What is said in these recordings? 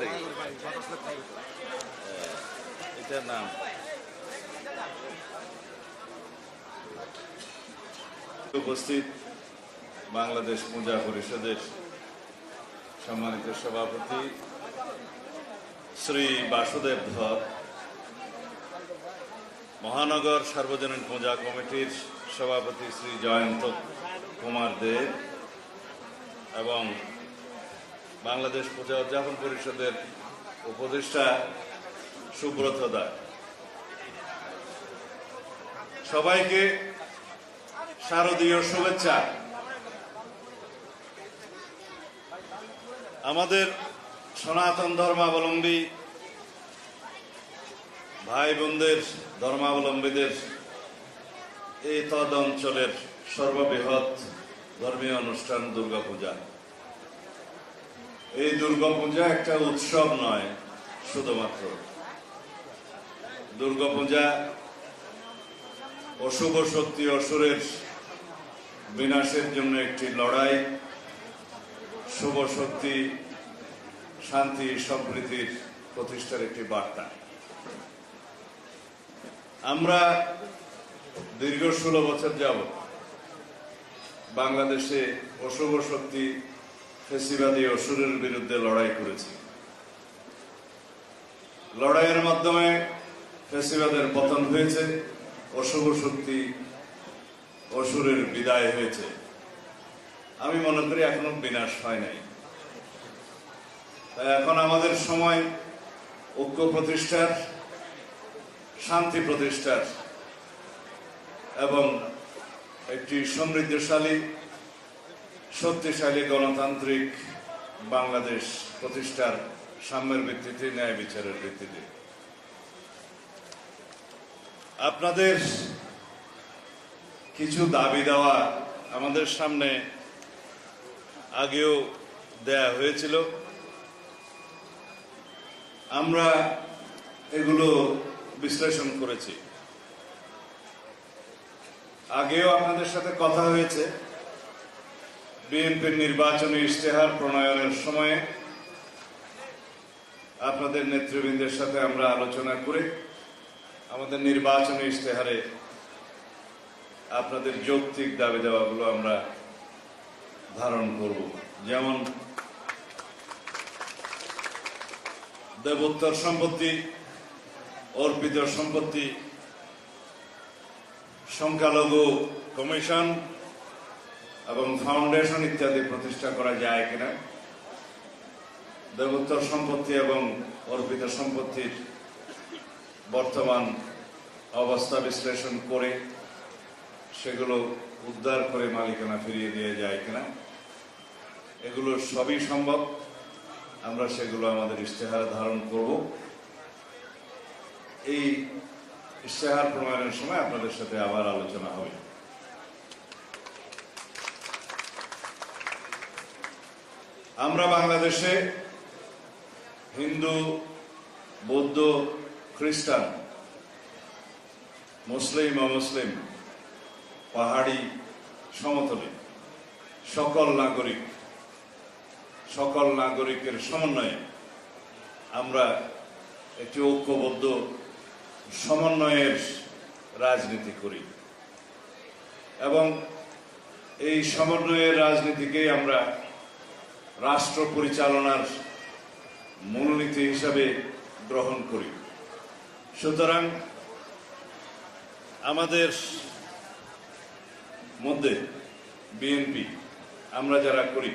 দেখি। নাম। উপস্থিত বাংলাদেশ পূজা পরিষদের সম্মানিত সভাপতি শ্রী বাসুদেব ধর, মহানগর সার্বজনীন পূজা কমিটির সভাপতি শ্রী জয়ন্ত কুমার দেব এবং বাংলাদেশ পূজা উদযাপন পরিষদের উপদেষ্টা সুব্রত দাস সবাইকে শারদীয় শুভেচ্ছা। আমাদের সনাতন ধর্মাবলম্বী ভাই বোনদের ধর্মাবলম্বীদের এই তদ অঞ্চলের সর্ববৃহৎ ধর্মীয় অনুষ্ঠান দুর্গাপূজা। এই দুর্গাপূজা একটা উৎসব নয়, শুধুমাত্র। দুর্গাপূজা অশুভ শক্তি অসুরের বিনাশের জন্য একটি লড়াই, শুভ শক্তি, শান্তি, সম্প্রীতির প্রতিষ্ঠার একটি বার্তা। আমরা দীর্ঘ ষোলো বছর যাব বাংলাদেশে অশুভ শক্তি ফেসিবাদী অসুরের বিরুদ্ধে লড়াই করেছি। লড়াইয়ের মাধ্যমে ফেসিবাদের পতন হয়েছে, অশুভ শক্তি অসুরের বিদায় হয়েছে। আমি মনে করি এখনও বিনাশ হয় নাই। তাই এখন আমাদের সময় ঐক্য প্রতিষ্ঠার, শান্তি প্রতিষ্ঠার এবং একটি সমৃদ্ধশালী শক্তিশালী গণতান্ত্রিক বাংলাদেশ প্রতিষ্ঠার সাম্যের ভিত্তিতে, ন্যায় বিচারের ভিত্তিতে। আপনাদের কিছু দাবি দেওয়া আমাদের সামনে আগেও দেয়া হয়েছিল। আমরা এগুলো বিশ্লেষণ করেছি। আগেও আপনাদের সাথে কথা হয়েছে। বিএনপির নির্বাচনী ইশতেহার প্রণয়নের সময়ে আপনাদের নেতৃবৃন্দের সাথে আমরা আলোচনা করে আমাদের নির্বাচনী ইশতেহারে আপনাদের যৌক্তিক দাবি দেওয়াগুলো আমরা ধারণ করব। যেমন দেবোত্তর সম্পত্তি, অর্পিত সম্পত্তি, সংখ্যালঘু কমিশন এবং ফাউন্ডেশন ইত্যাদি প্রতিষ্ঠা করা যায় কিনা দেবোত্তর সম্পত্তি এবং অর্পিত সম্পত্তির বর্তমান অবস্থা বিশ্লেষণ করে সেগুলো উদ্ধার করে মালিকানা ফিরিয়ে দিয়ে যায় কিনা, এগুলো সবই সম্ভব। আমরা সেগুলো আমাদের ইশতেহারে ধারণ করব। এই ইশতেহার প্রণয়নের সময় আপনাদের সাথে আবার আলোচনা হবে। আমরা বাংলাদেশে হিন্দু, বৌদ্ধ, খ্রিস্টান, মুসলিম, অমুসলিম, পাহাড়ি, সমতলে, সকল নাগরিক, সকল নাগরিকের সমন্বয়ে আমরা একটি ঐক্যবদ্ধ সমন্বয়ের রাজনীতি করি। এবং এই সমন্বয়ের রাজনীতিকেই আমরা রাষ্ট্র পরিচালনার মূলনীতি হিসাবে গ্রহণ করি। সুতরাং আমাদের মধ্যে বিএনপি, আমরা যারা করি,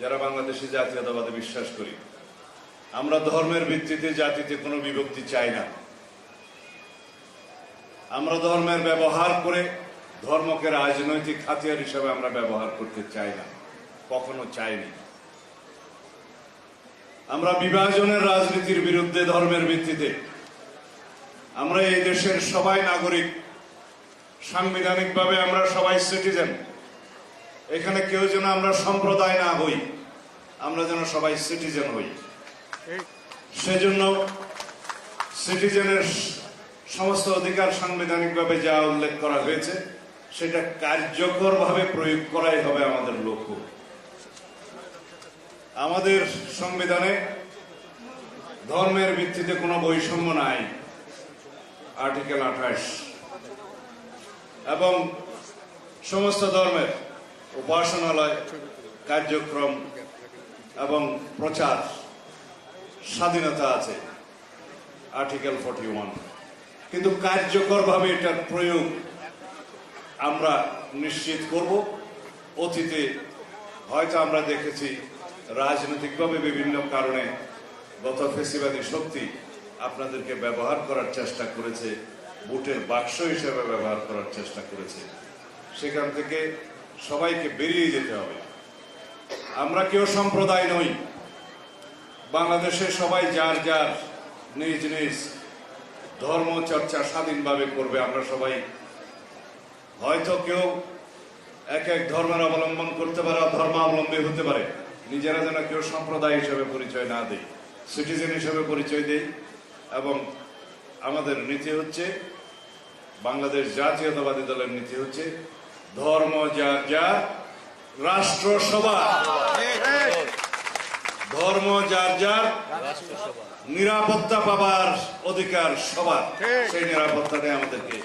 যারা বাংলাদেশে জাতীয়তাবাদে বিশ্বাস করি, আমরা ধর্মের ভিত্তিতে জাতিতে কোনো বিভক্তি চাই না। আমরা ধর্মের ব্যবহার করে ধর্মকে রাজনৈতিক হাতিয়ার হিসাবে আমরা ব্যবহার করতে চাই না, কখনো চাইনি। আমরা বিভাজনের রাজনীতির বিরুদ্ধে ধর্মের ভিত্তিতে। আমরা এই দেশের সবাই নাগরিক। সাংবিধানিকভাবে আমরা সবাই সিটিজেন এখানে কেউ যেন আমরা সম্প্রদায় না হই, আমরা যেন সবাই সিটিজেন হই। সেজন্য সিটিজেনের সমস্ত অধিকার সাংবিধানিকভাবে যা উল্লেখ করা হয়েছে, সেটা কার্যকরভাবে প্রয়োগ করাই হবে আমাদের লক্ষ্য। আমাদের সংবিধানে ধর্মের ভিত্তিতে কোনো বৈষম্য নাই, আর্টিকেল আঠাশ। এবং সমস্ত ধর্মের উপাসনালয়, কার্যক্রম এবং প্রচার, স্বাধীনতা আছে, আর্টিকেল ফর্টি ওয়ান। কিন্তু কার্যকরভাবে এটার প্রয়োগ আমরা নিশ্চিত করব। অতীতে হয়তো আমরা দেখেছি রাজনৈতিকভাবে বিভিন্ন কারণে গত ফেসিবাদী শক্তি আপনাদেরকে ব্যবহার করার চেষ্টা করেছে, ভোটের বাক্স হিসেবে ব্যবহার করার চেষ্টা করেছে। সেখান থেকে সবাইকে বেরিয়ে যেতে হবে। আমরা কেউ সম্প্রদায় নই। বাংলাদেশে সবাই যার যার নিজ নিজ ধর্ম চর্চা স্বাধীনভাবে করবে, আমরা সবাই হয়তো কেউ এক এক ধর্মের অবলম্বন করতে পারে ধর্মাবলম্বী হতে পারে। নিজেরা যেন কেউ সম্প্রদায় হিসেবে পরিচয় না দেয় সিটিজেন হিসেবে পরিচয় দেই এবং আমাদের নীতি হচ্ছে, বাংলাদেশ জাতীয়তাবাদী দলের নীতি হচ্ছে, ধর্ম যার যার রাষ্ট্র সভা। ধর্ম যার যার নিরাপত্তা পাবার অধিকার সবার। সেই নিরাপত্তাটাই আমাদেরকে।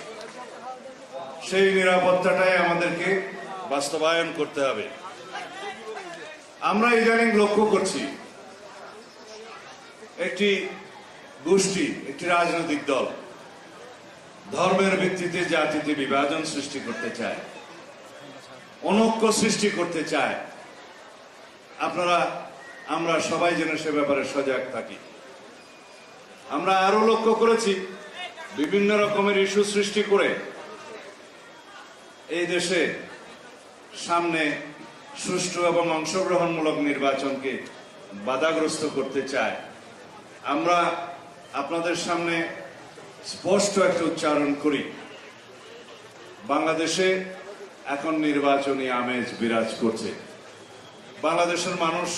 সেই নিরাপত্তাটাই আমাদেরকে বাস্তবায়ন করতে হবে। আমরা ইদানিং লক্ষ্য করছি একটি গোষ্ঠী, একটি রাজনৈতিক দল ধর্মের ভিত্তিতে জাতিতে বিভাজন সৃষ্টি করতে চায়, অনৈক্য সৃষ্টি করতে চায়। আপনারা, আমরা সবাই যেন সে ব্যাপারে সজাগ থাকি। আমরা আরও লক্ষ্য করেছি, বিভিন্ন রকমের ইস্যু সৃষ্টি করে এই দেশে সামনে সুষ্ঠু এবং অংশগ্রহণমূলক নির্বাচনকে বাধাগ্রস্ত করতে চায়। আমরা আপনাদের সামনে স্পষ্ট একটা উচ্চারণ করি। বাংলাদেশে এখন নির্বাচনী আমেজ বিরাজ করছে। বাংলাদেশের মানুষ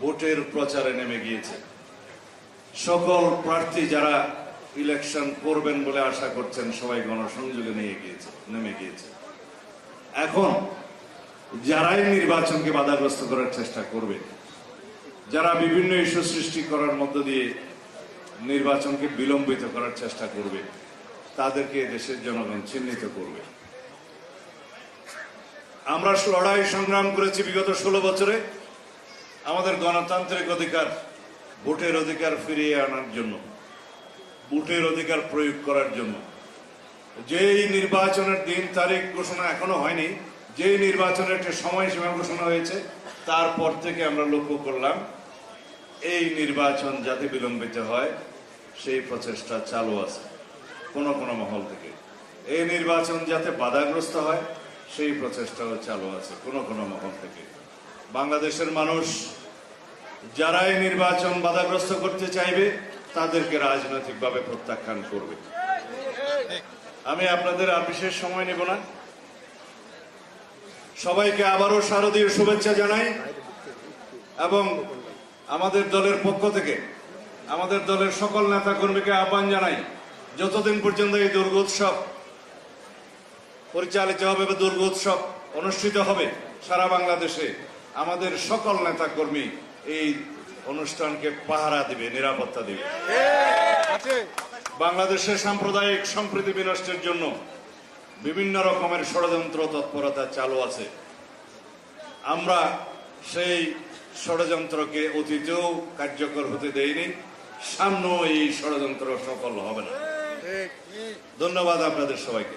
ভোটের প্রচারে নেমে গিয়েছে। সকল প্রার্থী যারা ইলেকশন করবেন বলে আশা করছেন সবাই গণসংযোগে নিয়ে গিয়েছে, নেমে গিয়েছে। এখন যারাই নির্বাচনকে বাধাগ্রস্ত করার চেষ্টা করবে, যারা বিভিন্ন ইস্যু সৃষ্টি করার মধ্য দিয়ে নির্বাচনকে বিলম্বিত করার চেষ্টা করবে, তাদেরকে দেশের জনগণ চিহ্নিত করবে। আমরা লড়াই সংগ্রাম করেছি বিগত ষোলো বছরে। আমাদের গণতান্ত্রিক অধিকার ভোটের অধিকার ফিরিয়ে আনার জন্য, ভোটের অধিকার প্রয়োগ করার জন্য। যেই নির্বাচনের দিন, তারিখ ঘোষণা এখনও হয়নি যেই নির্বাচনের একটা সময়সীমা ঘোষণা হয়েছে, তারপর থেকে আমরা লক্ষ্য করলাম, এই নির্বাচন যাতে বিলম্বিত হয়, সেই প্রচেষ্টা চালু আছে, কোন কোন মহল থেকে। এই নির্বাচন যাতে বাধাগ্রস্ত হয়, সেই প্রচেষ্টাও চালু আছে, কোন কোন মহল থেকে। বাংলাদেশের মানুষ যারা এই নির্বাচন বাধাগ্রস্ত করতে চাইবে, তাদেরকে রাজনৈতিকভাবে প্রত্যাখ্যান করবে। আমি আপনাদের আর বিশেষ সময় নেব না। সবাইকে আবারও শারদীয় শুভেচ্ছা জানাই এবং আমাদের দলের পক্ষ থেকে আমাদের দলের সকল নেতা কর্মীকে আহ্বান জানাই যতদিন পর্যন্ত এই দুর্গোৎসব পরিচালিত হবে বা দুর্গোৎসব অনুষ্ঠিত হবে সারা বাংলাদেশে আমাদের সকল নেতা কর্মী এই অনুষ্ঠানকে পাহারা দিবে নিরাপত্তা দিবে। বাংলাদেশের সাম্প্রদায়িক সম্প্রীতি বিনষ্টের জন্য বিভিন্ন রকমের ষড়যন্ত্র তৎপরতা চালু আছে আমরা সেই ষড়যন্ত্রকে অতীতেও কার্যকর হতে দেইনি, সামনেও এই ষড়যন্ত্র সফল হবে না ধন্যবাদ আপনাদের সবাইকে.